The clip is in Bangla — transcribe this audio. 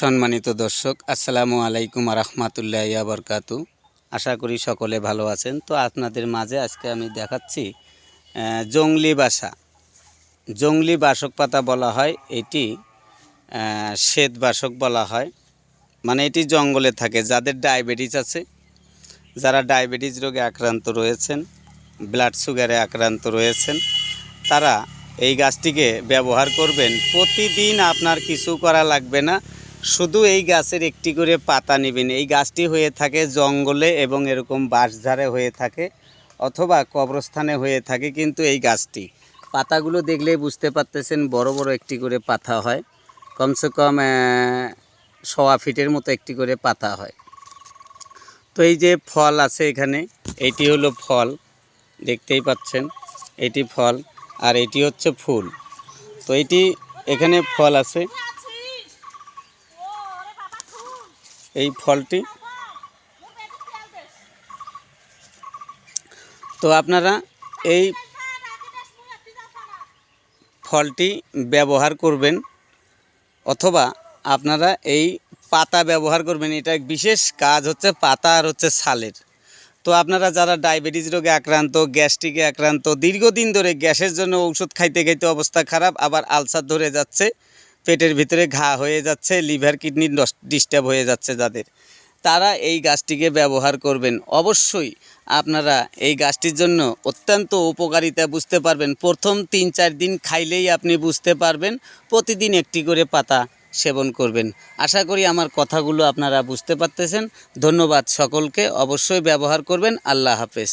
সম্মানিত দর্শক, আসসালামু আলাইকুম রহমতুল্লাহ বরকাতু। আশা করি সকলে ভালো আছেন। তো আপনাদের মাঝে আজকে আমি দেখাচ্ছি জংলি বাসা। জংলি বাসক পাতা বলা হয়, এটি শ্বেত বাসক বলা হয়। মানে এটি জঙ্গলে থাকে, যাদের ডায়াবেটিস আছে, যারা ডায়াবেটিস রোগে আক্রান্ত রয়েছেন, ব্লাড সুগারে আক্রান্ত রয়েছেন, তারা এই গাছটিকে ব্যবহার করবেন। প্রতিদিন আপনার কিছু করা লাগবে না শুধু এই গাছের একটি করে পাতা নেবেন। এই গাছটি হয়ে থাকে জঙ্গলে এবং এরকম বাঁশঝাড়ে হয়ে থাকে অথবা কবরস্থানে হয়ে থাকে কিন্তু এই গাছটি। পাতাগুলো দেখলেই বুঝতে পারতেছেন বড় বড় একটি করে পাতা হয়। কমসে কম সোয়া ফিটের মতো একটি করে পাতা হয়। তো এই যে ফল আছে এখানে, এটি হলো ফল, দেখতেই পাচ্ছেন, এটি ফল আর এটি হচ্ছে ফুল। তো এটি এখানে ফল আছে। এই ফলটি। তো আপনারা এই ফলটি ব্যবহার করবেন, অথবা আপনারা এই পাতা ব্যবহার করবেন। এটা বিশেষ কাজ হচ্ছে পাতা আর হচ্ছে ছালের। তো আপনারা যারা ডায়াবেটিস রোগে আক্রান্ত, গ্যাস্ট্রিকে আক্রান্ত, দীর্ঘদিন ধরে গ্যাসের জন্য ঔষধ খাইতে খাইতে অবস্থা খারাপ, আবার আলসার ধরে যাচ্ছে পেটের ভিতরে ঘা হয়ে যাচ্ছে, লিভার কিডনি ডিস্টার্ব হয়ে যাচ্ছে যাদের। তারা এই গাছটিকে ব্যবহার করবেন। অবশ্যই আপনারা এই গাছটির জন্য অত্যন্ত উপকারিতা বুঝতে পারবেন। প্রথম তিন চার দিন খাইলেই আপনি বুঝতে পারবেন, প্রতিদিন একটি করে পাতা সেবন করবেন। আশা করি আমার কথাগুলো আপনারা বুঝতে পারতেছেন। ধন্যবাদ সকলকে। অবশ্যই ব্যবহার করবেন। আল্লাহ হাফেজ।